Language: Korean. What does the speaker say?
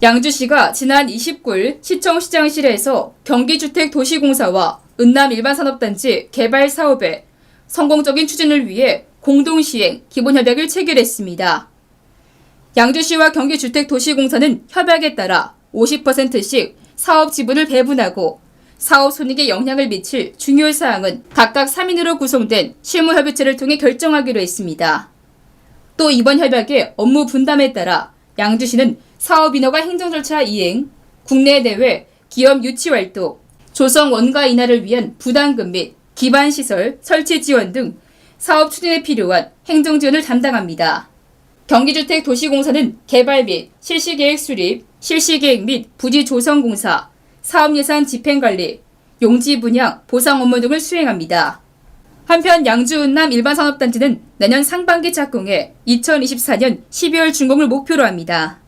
양주시가 지난 29일 시청 시장실에서 경기주택도시공사와 은남 일반산업단지 개발 사업의 성공적인 추진을 위해 공동시행 기본협약을 체결했습니다. 양주시와 경기주택도시공사는 협약에 따라 50%씩 사업 지분을 배분하고 사업 손익에 영향을 미칠 중요 사항은 각각 3인으로 구성된 실무협의체를 통해 결정하기로 했습니다. 또 이번 협약의 업무 분담에 따라 양주시는 사업 인허가 행정 절차 이행, 국내 대회, 기업 유치 활동, 조성 원가 인하를 위한 부담금 및 기반 시설 설치 지원 등 사업 추진에 필요한 행정 지원을 담당합니다. 경기주택 도시공사는 개발 및 실시계획 수립, 실시계획 및 부지 조성 공사, 사업 예산 집행 관리, 용지 분양, 보상 업무 등을 수행합니다. 한편 양주 은남 일반산업단지는 내년 상반기 착공해 2024년 12월 준공을 목표로 합니다.